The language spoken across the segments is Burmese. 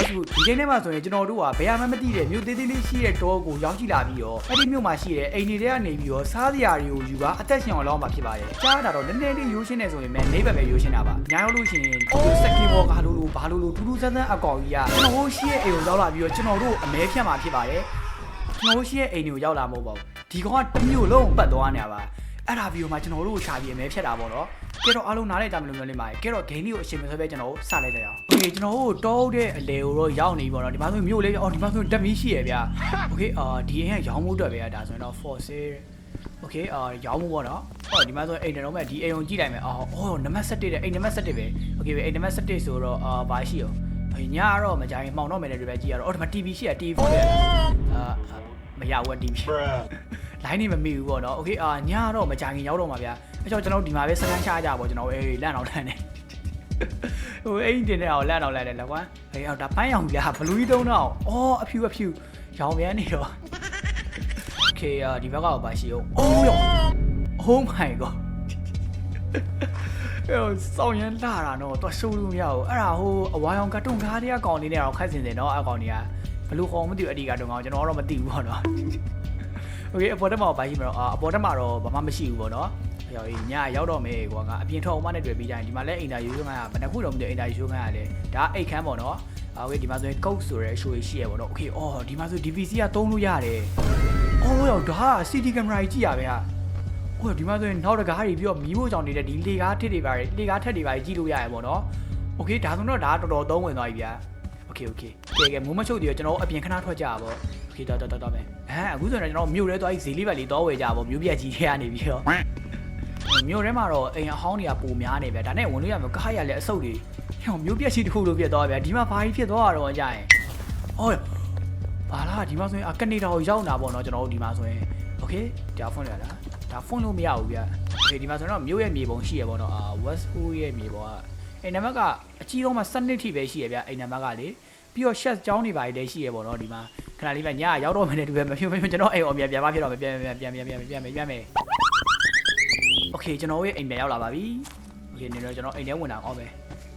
Westwood ဒီချိန်ထဲမှာဆိုရင်ကျွန်တော်တို့ကဘယ်မှမသိတဲ့မြို့သေးသေးလေးရှိတဲ့တောကိုရောက်ကြည့်လာပြီးတော့အဲ့ဒီမြို့မှာရှိတဲ့အိမ်တွေထဲကနေပြီးတော့စားစရာတွေကိုယူပါအသက်ရှင်အောင်လောက်မှာဖြစ်ပါတယ်ကြားတာတော့နည်းနည်းလေးရိုးရှင်းနေဆိုရင်ပဲနေဘက်ပဲရိုးရှင်းတာပါညာရောက်လို့ရှိရင်ဒီစက်ကင်ဘောကာလို့လို့ဘာလို့လို့ထူးထူးဆန်းဆန်းအကောင်ကြီးကကျွန်တော်တို့ရှိရဲ့အိမ်ကိုရောက်လာပြီးတော့ကျွန်တော်တို့အမဲဖြတ်မှာဖြစ်ပါတယ်ကျွန်တော်တို့ရှိရဲ့အိမ်တွေကိုရောက်လာမဟုတ်ပါဘူးဒီကောင်ကတစ်မျိုးလုံးပတ်သွားနေတာပါအဲ့ဒါဗီဒီယိုမှာကျွန်တော်တို့ကိုရှာပြီးအမဲဖြတ်တာပေါ့နော် ကဲတော့အားလုံးနားလိုက်ကြမလို့ပြောနေပါတယ်ကဲတော့ game လေးကိုအချိန်မဆွဲပဲကျွန်တော်တို့စလိုက်ကြရအောင် โอเคကျွန်တော်တို့တောဟုတ်တဲ့အလေကိုတော့ရောက်နေပြီပေါ့နော်ဒီမှာဆိုမြို့လေးအော်ဒီမှာဆိုတက်မီးရှိရဗျာโอเคအာဒီအိမ်ကရောင်းမှုအတွက်ပဲဒါဆိုရင်တော့ for sale โอเคအာရောင်းမှုပေါ့နော်အော်ဒီမှာဆိုအိမ်တော့မဲ့ဒီအိမ်ကိုကြည့်လိုက်မယ်အော်အော်နံပါတ်7တဲ့အိမ်နံပါတ်7ပဲโอเคပဲအိမ်နံပါတ်7ဆိုတော့အာဘာရှိရောညကတော့မကြိုင်မှောင်တော့မယ်တဲ့တွေပဲကြည့်ရတော့အော်ဒီမှာ TV ရှိရ TV ဖုန်းပဲအာမရဘူး TV လိုင်းနေမမိဘူးပေါ့နော်โอเคအာညကတော့မကြိုင်ရောက်တော့မှာဗျာအဲကြောင့်ကျွန်တော်ဒီမှာပဲစကန်ချကြပေါ့ကျွန်တော်အေးလန့်အောင်လန့်နေ ဟိုအိမ်တင်တဲ့အောင်လန့်အောင်လန့်တယ်လောက်ကွာဟေးအော်ဒါပန်းရောင်ပြဘလူးကြီးတုံးတော့အော်အဖြူအဖြူရောင်မြန်နေတော့โอเคအာဒီဘက်ကတော့ပါရှိအောင်အိုးရော Oh my god အဲ့စောင်းရင်လာတာတော့တော့ရှိုးလို့မရဘူးအဲ့ဒါဟိုအဝါရောင်ကတ်တုန်ကားတဲ့ကောင်လေးနဲ့တော့ခက်စင်စင်တော့အကောင်ကြီးကဘလူးကောင်မသိဘူးအဒီကတုန်ကောင်ကျွန်တော်တော့မသိဘူးပေါ့နော် โอเคအပေါ်တက်မှာဘာရှိမလို့အာအပေါ်တက်မှာတော့ဘာမှမရှိဘူးပေါ့နော်အဲ့တော့ညရောက်တော့မယ်ကွာငါအပြင်ထောက်အောင်မနဲ့တွေ့ပြီးကြရင်ဒီမှာလဲအင်တာဗျူးငါဘယ်နှခုတော့မသိအင်တာဗျူးငါလဲဒါအိတ်ခမ်းပေါ့နော်โอเคဒီမှာဆိုရင် code ဆိုရဲ show ရှိရပေါ့နော်โอเคအော်ဒီမှာဆို DVC ကသုံးလို့ရတယ်အော်ရောက်ဒါ CD camera ကြီးကြည့်ရပဲဟာ ဟိုဒီမှာဆိုရင်နောက်တကားတွေပြီးတော့မီးမို့ကြောင်နေတဲ့ဒီလေကားထစ်တွေပါလေကားထက်တွေပါကြည့်လို့ရရပေါ့နော်โอเคဒါဆိုတော့ဒါတော်တော်သုံးဝင်သွားပြီဗျာ โอเคโอเคကဲကဲမိုးမချုပ်သေးတော့ကျွန်တော်အပြင်ခဏထွက်ကြပါပေါ့โอเคတော်တော်တော်တော်မယ်အဲအခုဆိုရင်ကျွန်တော်မြို့ထဲသွားပြီးဈေးလေးပဲလေးတော့ဝယ်ကြပါပေါ့မြို့ပြက်ကြီးထဲကနေပြီးတော့မြို့ထဲမှာတော့အိမ်အဟောင်းတွေကပိုများနေဗျာဒါနဲ့ဝင်လို့ရမှာကားရလည်းအဆုတ်တွေဟောမြို့ပြက်ကြီးတစ်ခုလိုဖြစ်သွားဗျာဒီမှာဘာကြီးဖြစ်သွားတော့ကြာရင်အော်ဘာလားဒီမှာဆိုရင်အကနေတော်ရောက်တာပေါ့နော်ကျွန်တော်တို့ဒီမှာဆိုရင်โอเคဒါဖုန်းရလား ဒါဖုန်းလို့မရဘူးဗျ။ဒီဒီမှာဆိုတော့မြို့ရဲ့မြေပုံရှိရပေါ့နော်။အာ Westwood ရဲ့မြေပုံက အိမ်နံပါတ်ကအကြီးဆုံးမှ7ထိပဲရှိရဗျအိမ်နံပါတ်ကလေပြီးတော့ chef ကျောင်းတွေပါလည်းရှိရပေါ့နော်ဒီမှာခဏလေးပဲညရောက်တော့မယ်နဲ့တူပဲမဖြစ်မဖြစ်ကျွန်တော်အိမ်အောင်ပြန်ပြန်မဖြစ်တော့ပြန်ပြန်ပြန်ပြန်ပြန်ပြန်ပြန်ပြန်โอเคကျွန်တော်ရဲ့အိမ်ပြန်ရောက်လာပါပြီโอเคနေတော့ကျွန်တော်အိမ်ထဲဝင်တာကောင်းပဲ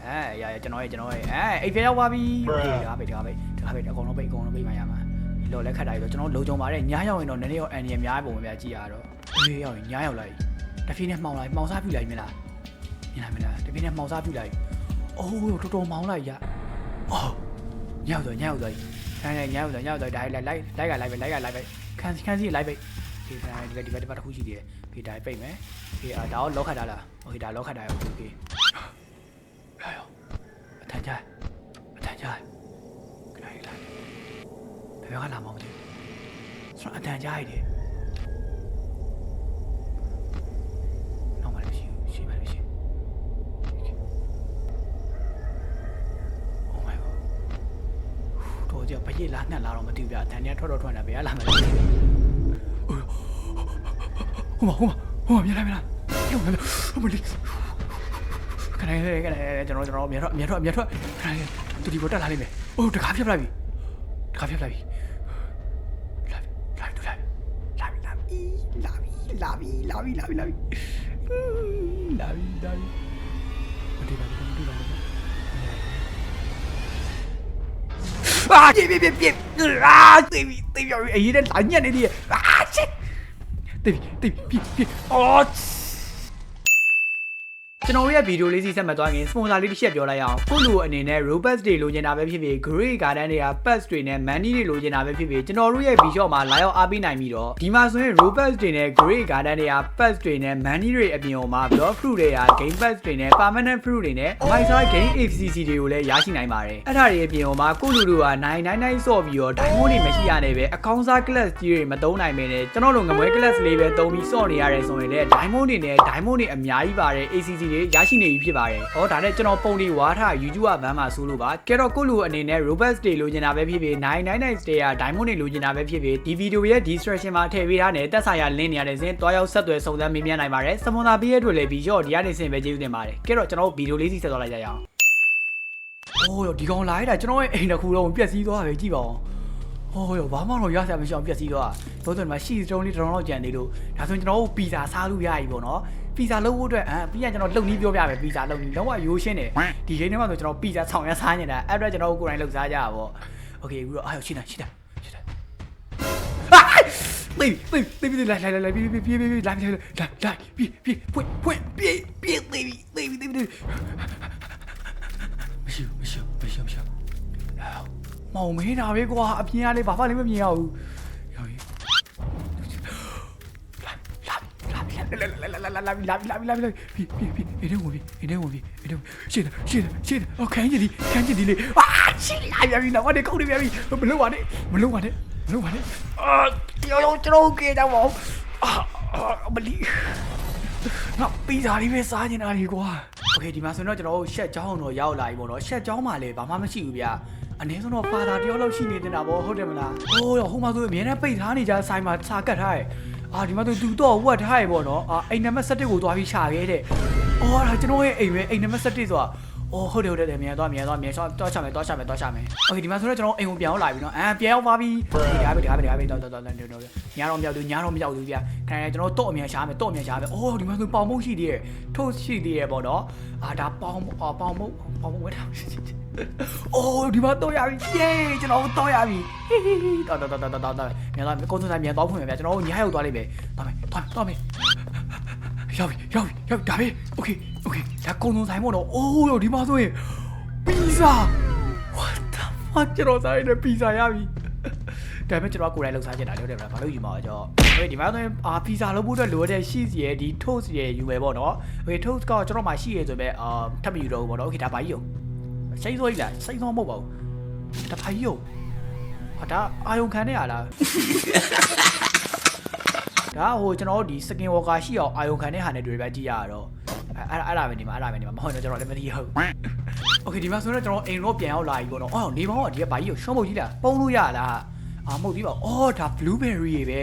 အဲရရကျွန်တော်ရဲ့ကျွန်တော်ရဲ့အဲအိမ်ပြန်ရောက်ပါပြီโอเคဒါပဲဒါပဲဒါပဲအကုန်လုံးပိတ်အကုန်လုံးပိတ်မှရမှာဒီလိုလက်ခတ်တာပြီးတော့ကျွန်တော်လုံခြုံပါတယ်ညရောက်ရင်တော့နည်းနည်းရောအန်ရီများပုံပဲကြည့်ရတော့ အေးရောက်ရင်ညားရောက်လိုက်တဖြည်းနဲ့မှောင်လိုက်မှောင်စားပြလိုက်မြင်လား မြင်လားမြင်လားတဖြည်းနဲ့မှောင်စားပြလိုက်အိုးတော်တော်မှောင်လိုက်ရအော်ညရောက်တော့ညရောက်တော့ခိုင်းလိုက်ညရောက်တော့ညရောက်တော့ဒါလိုက်လိုက်လိုက်ကလိုက်ပဲလိုက်ကလိုက်ပဲခန်းခန်းစီလိုက်ပဲဒီခါဒီဘက်ဒီဘက်ဒီဘက်တစ်ခုရှိသေးတယ်ဒီဒါပိတ်မယ်ဒီအာဒါတော့လောခတ်တာလားโอเคဒါလောခတ်တာရောโอเคဟဲ့အထန်ကြအထန်ကြခလိုက်လိုက်ဘယ်ကလာမှမသိဘူးဆိုတော့အထန်ကြရတယ် တော့ကြဘယ်လာနှက်လာတော့မသိဘူးဗျာအတန်ကြီးထွက်တော့ထွက်နေတာဘယ်လာမလဲဟိုမှာဟိုမှာဟိုမှာမြင်လားမြင်လားဟိုမှာဟိုမှာခဏလေးခဏလေးကျွန်တော်ကျွန်တော်မြတ်ထွက်မြတ်ထွက်မြတ်ထွက်ခဏလေးတူဒီပေါ်တက်လာလိမ့်မယ်အိုးတကားဖြတ်ပလိုက်ပြီတကားဖြတ်ပလိုက်ပြီလာလာတူလာလာလာလာပြီလာပြီလာပြီလာပြီလာပြီလာပြီလာပြီ 아, 삐, 삐, 삐. 아, 삐, 삐, 삐. 이래 난리야, 난리. 아, 씨. 삐, 삐, 삐, 삐. 어, 씨. ကျွန်တော်ရဲ့ဗီဒီယိုလေးစီဆက်မှတ်သွားရင်စပွန်ဆာလေးတစ်ချက်ပြောလိုက်အောင်ခုလူအနေနဲ့ Robux တွေလိုချင်တာပဲဖြစ်ဖြစ် Grey Garden တွေက Pets တွေနဲ့ Money တွေလိုချင်တာပဲဖြစ်ဖြစ်ကျွန်တော်တို့ရဲ့ Bishop မှာလာရောက်အားပေးနိုင်ပြီးတော့ဒီမှာဆိုရင် Robux တွေနဲ့ Grey Garden တွေက Pets တွေနဲ့ Money တွေအပြင်မှာ Block Fruit တွေက Game Pass တွေနဲ့ Permanent Fruit တွေနဲ့ Mysa Game ACC တွေကိုလည်းရရှိနိုင်ပါတယ်အဲ့ဒါတွေအပြင်မှာကိုလူလူက999ဆော့ပြီးတော့ Diamond တွေမရှိရနဲ့ပဲအကောင့်စား class ကြီးတွေမသုံးနိုင်မင်းနဲ့ကျွန်တော်တို့ငမွဲ class လေးပဲသုံးပြီးဆော့နေရတယ်ဆိုရင်လည်း Diamond တွေနဲ့ Diamond တွေအများကြီးပါတယ် ACC တွေရရှိနေပြီဖြစ်ပါတယ်။ဟောဒါနဲ့ကျွန်တော်ပုံတွေဝါထား YouTube ကဘန်းမှာဆိုလို့ပါ။ကဲတော့ကိုလူအနေနဲ့ Robust တွေလိုချင်တာပဲဖြစ်ဖြစ်999 stay က Diamond တွေလိုချင်တာပဲဖြစ်ဖြစ်ဒီဗီဒီယိုရဲ့ description မှာထည့်ပေးထားတဲ့တက်ဆိုင်ရာ link တွေရတယ်စဉ်တွားရောက်ဆက်သွယ်စုံစမ်းမေးမြန်းနိုင်ပါတယ်။စပွန်ဆာပေးရတဲ့အတွက်လည်းပြီးတော့ဒီကနေစင်ပဲကျေးဇူးတင်ပါတယ်။ကဲတော့ကျွန်တော်တို့ဗီဒီယိုလေးစီဆက်သွားလိုက်ကြရအောင်။အိုးရောဒီကောင်လာရတာကျွန်တော်ရဲ့အိမ်တစ်ခုလုံးပြက်စီးသွားပဲကြည့်ပါဦး။ဟောရောဘာမှတော့ရဆရာမရှိအောင်ပြက်စီးသွား။တို့တယ်မှာရှိတုံးလေးတစ်တောင်လောက်ကြံနေလို့ဒါဆိုရင်ကျွန်တော်တို့ပီဇာစားလို့ရပြီပေါ့နော်။ ပီဇာလုပ်ဖို့အတွက်အဲပြီးရင်ကျွန်တော်လုံနီးပြောပြမယ်ပီဇာလုံနီးလုံးဝရိုးရှင်းတယ်ဒီချိန်ထဲမှာဆိုကျွန်တော်ပီဇာဆောင်ရစားနေတာအဲ့အတွက်ကျွန်တော်ကိုယ်တိုင်လုပ်စားကြတာပေါ့โอเคအခုတော့အားရရှင်းတာရှင်းတာရှင်းတာပြေးပြေးပြေးပြေးလာလာလာပြေးပြေးပြေးပြေးလာလာလာလာပြေးပြေးဖွင့်ဖွင့်ပြေးပြေးပြေးပြေးပြေးပြေးမရှိမရှိမရှိမရှိမောင်မင်းတာပဲကွာအပြင်ကလေးဘာမှလည်းမမြင်ရဘူး လာပြီလာပြီလာပြီလာပြီလာပြီပြီပြီပြီအေးတော့ဝင်ပြီအေးတော့ဝင်ပြီအေးတော့ရှင်းရှင်းရှင်းအော်ခိုင်းကြည်ခိုင်းကြည်လေးအာရှင်းလာပြီလာပြီနော်ဒီကုတ်တွေပြပြီမလို့ပါနဲ့မလို့ပါနဲ့မလို့ပါနဲ့အာရောရောကျွန်တော်ကေတော့ဘောအာမလီငါပီဇာလေးပဲစားနေတာလေကွာโอเคဒီမှာဆိုတော့ကျွန်တော်တို့ရှက်ကြောင်းတော့ရောက်လာပြီပေါ့နော်ရှက်ကြောင်းမှလည်းဘာမှမရှိဘူးဗျာအနည်းဆုံးတော့ဖာသာတယောက်လောက်ရှိနေတင်တာပေါ့ဟုတ်တယ်မလားဟိုးရောဟိုမှာဆိုအမြဲတမ်းပိတ်ထားနေကြဆိုင်မှာစာကတ်ထားတယ် အာဒီမှာသူသူတော့ဝတ်ထားရပေါ့နော်အာအိမ်နံပါတ်7ကိုသွားပြီးရှာခဲ့တဲ့အော်ဒါကျွန်တော်ရဲ့အိမ်ပဲအိမ်နံပါတ်7ဆိုတာအော်ဟုတ်တယ်ဟုတ်တယ်မြန်သွားမြန်သွားမြန်သွားတော့ချမယ်တော့ချမယ်တော့ချမယ်โอเคဒီမှာဆိုတော့ကျွန်တော်အိမ်ကိုပြန်ရောက်လာပြီနော်အာပြန်ရောက်သွားပြီဒီကားပဲဒီကားပဲဒီကားပဲတော့တော့တော့တော့ညာတော့မရောက်ဘူးညာတော့မရောက်ဘူးဗျာခိုင်ကျွန်တော်တော့အမြန်ရှာမယ်တော့အမြန်ရှာမယ်အော်ဒီမှာဆိုပေါင်မုတ်ရှိသေးတယ်ထုတ်ရှိသေးတယ်ပေါ့နော်အာဒါပေါင်ပေါင်မုတ်ပေါင်မုတ်ဝတ်ထား အိုးဒီမှာတော့ရပြီယေးကျွန်တော်တော့ရပြီတော်တော်တော်တော်တော်တော်မြန်သွားကုန်းစုံဆိုင်မြန်သွားဖွင့်မယ်ဗျာကျွန်တော်ညာရောက်သွားလိမ့်မယ်သွားမယ်သွားသွားမယ်ရောက်ပြီရောက်ပြီရောက်ဒါပဲโอเคโอเคဒါကုန်းစုံဆိုင်မို့တော့အိုးရောဒီမှာဆိုရင်ပီဇာ what the fuck ကျွန်တော်စားရတဲ့ပီဇာရပြီဒါပေမဲ့ကျွန်တော်ကိုယ်တိုင်လောက်စားချင်တာလို့တယ်ဗျာဘာလို့ယူမှာကြောဟေးဒီမှာဆိုရင်အာပီဇာလုပ်ဖို့အတွက်လိုအပ်တဲ့ရှိစီရဲ့ဒီ toast ရဲ့ယူမယ်ပေါ့နော်ဟေး toast ကကျွန်တော်မှရှိရဆိုပေမဲ့အာထပ်မယူတော့ဘူးပေါ့နော်โอเคဒါပါကြီးရော စိတ်ဆိုးကြီးလားစိတ်ဆိုးမဟုတ်ပါဘူးတဖာကြီးရောဟာဒါအာယုံခံနေရလားဒါဟိုကျွန်တော်တို့ဒီ skin walker ရှိအောင်အာယုံခံတဲ့ဟာနဲ့တွေ့ပဲကြည့်ရတော့အဲ့အဲ့ဒါပဲဒီမှာအဲ့ဒါပဲဒီမှာမဟုတ်တော့ကျွန်တော်လည်းမသိဟုတ်โอเคဒီမှာဆိုတော့ကျွန်တော်အိမ်တော့ပြန်ရောက်လာပြီပေါ့နော်အော်နေပေါင်းကဒီကဘာကြီးရောရှော့မုတ်ကြီးလားပုံလို့ရလားအာမဟုတ်ပြီပါအော်ဒါ blueberry ရေပဲ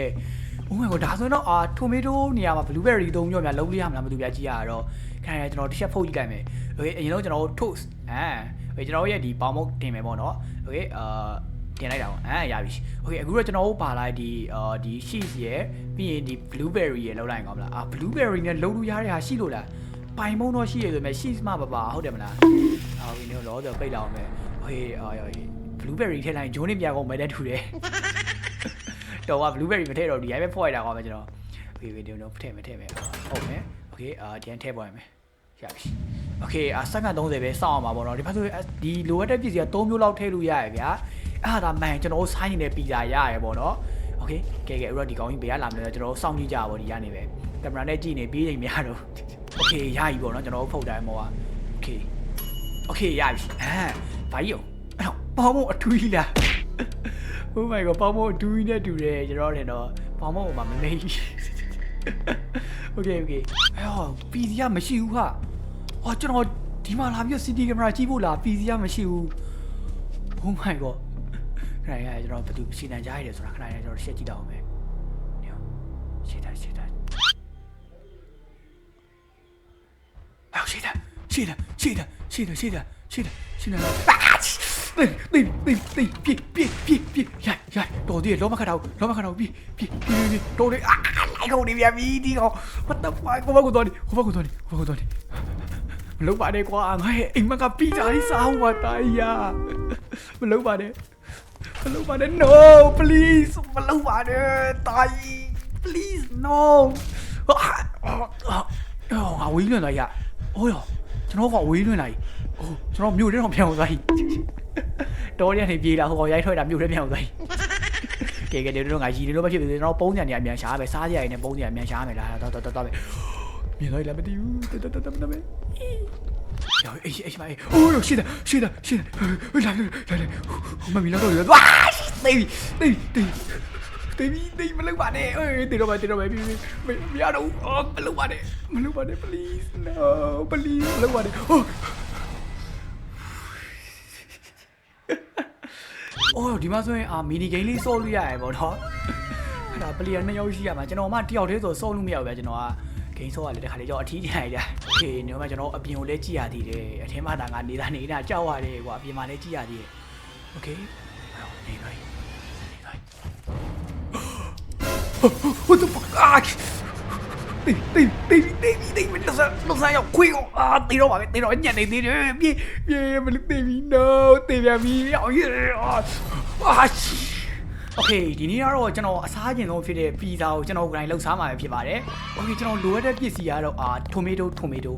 Oh my god ဒါဆိုတော့အာ tomato နေရာမှာ blueberry သုံးမျိုးများလုံးလေးရမလားမသိဘူးပြကြည့်ရတော့ခိုင်ရကျွန်တော်တစ်ချက်ဖုတ်ကြည့်လိုက်မယ်โอเคအရင်ဆုံးကျွန်တော် toast အာ โอเคကျွန်တော်ရဲ့ဒီပေါင်မုတ်တင်မယ်ပေါ့နော်โอเคအာတင်လိုက်တာပေါ့အာရပြီโอเคအခုတော့ကျွန်တော်တို့ပါလိုက်ဒီအာဒီ cheese ရယ်ပြီးရင်ဒီ blueberry ရယ်လောက်လိုက်ကောင်းမလားအာ blueberry နဲ့လုံးလို့ရတဲ့ဟာရှိလို့လားပိုင်မုံတော့ရှိရဆိုပေမဲ့ cheese မှမပါဟုတ်တယ်မလားအာဒီနေ့တော့တော့ပိတ်လာအောင်မယ်โอเคအာ blueberry ထည့်လိုက်ဂျိုးနေပြကုန်မယ်တဲ့ထူတယ် တော့က blueberry မထည့်တော့ဒီရိုင်းပဲဖော့ရတာကွာမယ်ကျွန်တော်ဝေးဝေးဒီတော့ထည့်မယ်ထည့်မယ်ဟုတ်မယ်โอเคအာဒီန်ထည့်ပေါ်ရမယ် ရပြီโอเคအာစက္ကန့်30ပဲစောင့်အောင်ပါပေါ့နော်ဒီဘက်ဆိုဒီလိုအပ်တဲ့ပစ္စည်းက3မျိုးလောက်ထည့်လို့ရရဗျာအဲ့ဒါမှန်ကျွန်တော်တို့ဆိုင်းနေတဲ့ပီဇာရရပေါ့နော်โอเคကဲကဲအဲ့တော့ဒီကောင်းကြီးဘေးကလာမလို့ကျွန်တော်တို့စောင့်ကြည့်ကြပါဗောဒီရနေပဲကင်မရာနဲ့ကြည့်နေပြီးနေများတော့โอเคရပြီပေါ့နော်ကျွန်တော်တို့ဖုတ်တိုင်းမောကโอเคโอเคရပြီအဲဘာကြီးရောအဲ့တော့ပေါင်းမအထူးကြီးလား Oh my god ပေါင်းမအထူးကြီးနဲ့တူတယ်ကျွန်တော်လည်းတော့ပေါင်းမဟိုမှာမမေး Okay okay အဲ့ဟော PC ကမရှိဘူးဟာ ဟောကျွန်တော်ဒီမှာလာပြီး CD camera ကြည့်ဖို့လား PC ကမရှိဘူး Oh my god ခဏရကျွန်တော်ဘယ်သူစီနံကြားရတယ်ဆိုတာခဏရကျွန်တော်ရှက်ကြည့်တော့အောင်မယ်ညောရှက်တာရှက်တာအော်ရှက်တာရှက်တာရှက်တာရှက်တာရှက်တာရှက်တာရှက်တာတိတ်တိတ်တိတ်တိတ်ပြေးပြေးပြေးပြေးရိုက်ရိုက်တော်သေးလောမခတ်တော့လောမခတ်တော့ပြေးပြေးပြေးပြေးတော်သေးအာလိုက်ကုန်နေပြန်ပြီဒီကောင် what the fuck ကိုဘကူတော်နေကိုဘကူတော်နေကိုဘကူတော်နေ မလုပ်ပါနဲ့ကွာငါရဲ့အိမ်မကပီဇာကြီးစားအောင်ပါတာကြီးရမလုပ်ပါနဲ့မလုပ်ပါနဲ့ no please မလုပ်ပါနဲ့တာကြီး please no အော်ငါဝေးလွင်လာရအိုးရောကျွန်တော်ကဝေးလွင်လာကြီးအိုးကျွန်တော်မြို့ထဲတော့ပြန်အောင်သွားကြီးတော်ရနေပြေးလာဟိုကောင်ရိုက်ထွက်တာမြို့ထဲပြန်အောင်သွားကြီးကဲကဲတို့တို့ငါရည်နေလို့မဖြစ်ဘူးကျွန်တော်ပုံးညံနေအမြန်ရှားပဲစားကြရရင်ပုံးညံအမြန်ရှားမယ်လားတော့တော့တော့ပဲမြင်လိုက်လည်းမတည်ဘူးတတတတတပဲ ယောအေးအေးမအေးအိုးရှိတယ်ရှိတယ်ရှိတယ်လာလာလာမမီလာတော့ရဝါတေးတေးတေးတေးတေးမလုပ်ပါနဲ့အေးတေးတော့ပါတေးတော့ပါပြီမရတော့အော်မလုပ်ပါနဲ့မလုပ်ပါနဲ့ please no please မလုပ်ပါနဲ့ဟိုအိုးဒီမှာဆိုရင်အာမီနီဂိမ်းလေးဆော့လို့ရရပေါ့နော်အဲ့ဒါပလီယာနှစ်ယောက်ရှိရမှာကျွန်တော်မှတယောက်တည်းဆိုဆော့လို့မရဘူးဗျာကျွန်တော်က ဂိမ်းဆော့ရလေတခါလေကြောက်အထီးကြရကြโอเคဒီမှာကျွန်တော်အပြင်ကိုလည်းကြည့်ရသေးတယ်အထင်းမှသာငါနေတာနေတာကြောက်ရတယ်ကွာအပြင်မှာလည်းကြည့်ရသေးတယ်โอเคနေလိုက်နေလိုက် What the fuck အာ တေးတေးတေးတေးတေးမတဆမဆရောက်ခွေးကောအာတေးတော့ပါပဲတေးတော့ညံ့နေသေးတယ်ပြေးပြေးမလို့တေးပြီ no တေးပြန်ပြီအော်ရေအာ โอเคဒီနေ့ကတော့ကျွန်တော်အစားကျင်ဆုံးဖြစ်တဲ့ပီဇာကိုကျွန်တော်ကိုယ်တိုင်လှုပ်ရှားမှာပဲဖြစ်ပါတယ်โอเคကျွန်တော်လိုအပ်တဲ့ပစ္စည်းကတော့အာတိုမီတိုတိုမီတို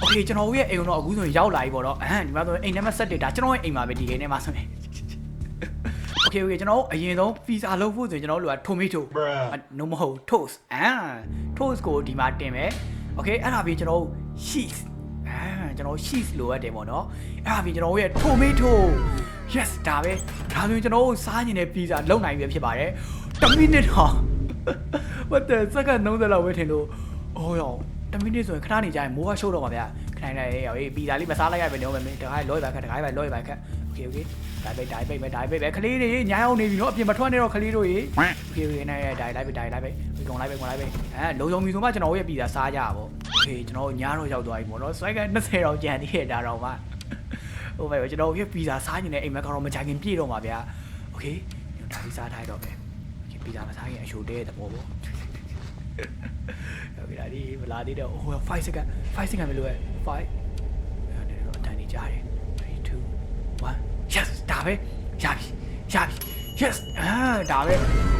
โอเคကျွန်တော်တို့ရဲ့အိမ်ကတော့အခုဆိုရင်ရောက်လာပြီပေါ့နော်အဟမ်ဒီမှာဆိုရင်အိမ်နံပါတ်7ဒါကျွန်တော်ရဲ့အိမ်မှာပဲဒီကိန်းထဲမှာဆိုရင်โอเคโอเคကျွန်တော်တို့အရင်ဆုံးပီဇာလုပ်ဖို့ဆိုရင်ကျွန်တော်တို့က tomato နိုမဟုတ် toast အာ toast ကိုဒီမှာတင်မယ်โอเคအဲ့ဒါပြီးကျွန်တော်တို့ cheese အာကျွန်တော် cheese လိုအပ်တယ်ပေါ့နော်အဲ့ဒါပြီးကျွန်တော်တို့ရဲ့ tomato yes ဒါပဲဒါဆိုရင်ကျွန်တော်တို့စားနေတဲ့ပီဇာလုံနိုင်ပြီဖြစ်ပါတယ်1မိနစ်တော့ what the စက္ကန့်30လောက်ပဲထင်လို့အော်ရော1မိနစ်ဆိုရင်ခဏနေကြရင်မိုးကရှုပ်တော့မှာဗျာခဏနေရေအေးပီဇာလေးမစားလိုက်ရပဲနေအောင်မယ်တခါလောရပါခက်တခါပဲလောရပါခက် okay okay ဒါပဲဒါပဲပဲဒါပဲပဲကလေးတွေညာအောင်နေပြီနော်အပြင်မထွက်နေတော့ကလေးတို့ရေ okay okay နိုင်ရဒါလိုက်ပဲဒါလိုက်ပဲဒီကောင်လိုက်ပဲကောင်လိုက်ပဲအဲလုံုံပြီဆိုမှကျွန်တော်တို့ရဲ့ပီဇာစားကြတာပေါ့ okay ကျွန်တော်တို့ညာတော့ရောက်သွားပြီပေါ့နော် strike 20တော့ကြံသေးရတာတော့ပါ ဟိုပဲကျွန်တော်ရဲ့ပီဇာစားနေတဲ့အိမ်မက်ကတော့မကြခင်ပြည့်တော့မှာဗျာโอเคဒါလေးစားထားတော့ပဲโอเคပီဇာမစားခင်အရှိုတဲတဲ့ဘောဗော ဟုတ်ပြီလားဒီမလာသေးတော့ဟို5 second5 second ပဲလို့ရ5အဲ့ဒါတော့အတန်နေကြတယ်3 2 1 yes ဒါပဲရပြီရပြီ yes အာဒါပဲ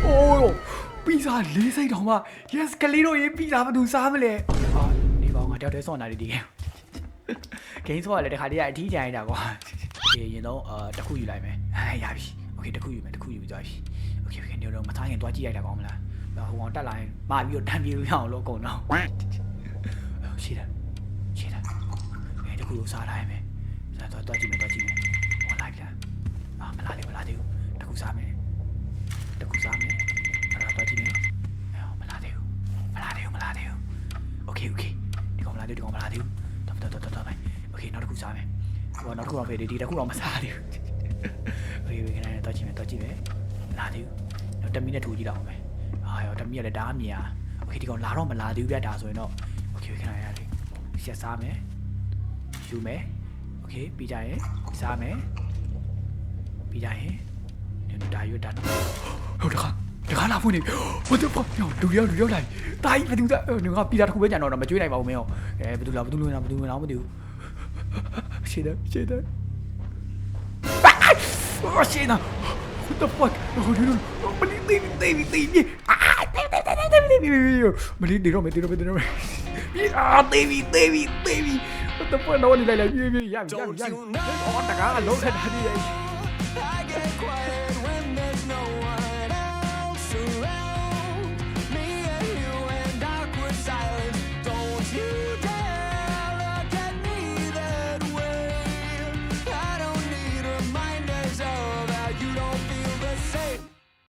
အိုးပီဇာလေးစိတ်တောင်မှ yes ကလေးတို့ရေးပီဇာမသူစားမလဲဟာဒီကောင်ကတယောက်တည်းစောင့်နေတာဒီကဲ ဂိမ်းဆော့ရလဲတခါတည်းကအထီးကြိုင်တာကွာဒီရင်တော့အာတစ်ခုယူလိုက်မယ်အာရပြီโอเคတစ်ခုယူမယ်တစ်ခုယူပြီးသွားပြီโอเคโอเคနေတော့မသားရင်တွားကြည့်လိုက်တာကောင်းမလားဟိုကောင်တက်လာရင်မာပြီးတော့တန်ပြေလို့ရအောင်လို့အကုန်တော့ ရှိတယ်ရှိတယ်အဲတကူကိုစားလိုက်မယ်စားတော့တော့ကြည့်မယ်တော့ကြည့်မယ်ဟောလိုက်ပြန်အာမလာလေမလာသေးဘူးတကူစားမယ်တကူစားမယ်အဲ့ဒါတော့ကြည့်မယ်အဲမလာသေးဘူးမလာသေးဘူးမလာသေးဘူးโอเคโอเคဒီကောင်မလာသေးဘူးဒီကောင်မလာသေးဘူးတော့တော့တော့တော့မယ်โอเค နောက်တစ်ခုစားမယ်ဟောနောက်တစ်ခုတော့ဖေးဒီတစ်ခုတော့မစားသေးဘူးโอเคခဏနဲ့တော့ကြည့်မယ်တော့ကြည့်မယ်မလာသေးဘူးတော့10မိနစ်ထိုးကြည့်တော့မယ်အာရော10မိနစ်လည်းဒါအမြင်อ่ะโอเคဒီကောင်လာတော့မလာသေးဘူးပြဒါဆိုရင်တော့ โอเคခဏရလေးရက်စားမယ်ယူမယ်โอเคပြီးကြရင်စားမယ်ပြီးကြရင်ညဒါရွတ်တာဟုတ်တခါတခါလာဖွင့်နေ what the fuck ယောလူရောက်လူရောက်လိုက်တာကြီးဘယ်သူကငါပြီးတာတစ်ခုပဲကြံတော့မကြွေးနိုင်ပါဘူးမင်းရောအဲဘယ်သူလားဘယ်သူလဲဘယ်သူလဲမသိဘူး ရှေ့တယ်ရှေ့တယ်အော်ရှေ့နာ what the fuck ဟိုဒီလိုမလီတေးတေးတေးပြေအာတေးတေးတေးတေးတေးမလီတေးတော့မတေးတော့မတေးတော့ပြေအာတေးပြီတေးပြီတေးပြီ what the fuck တော့နေလိုက်လိုက်ပြေးပြေးရပြီရပြီရ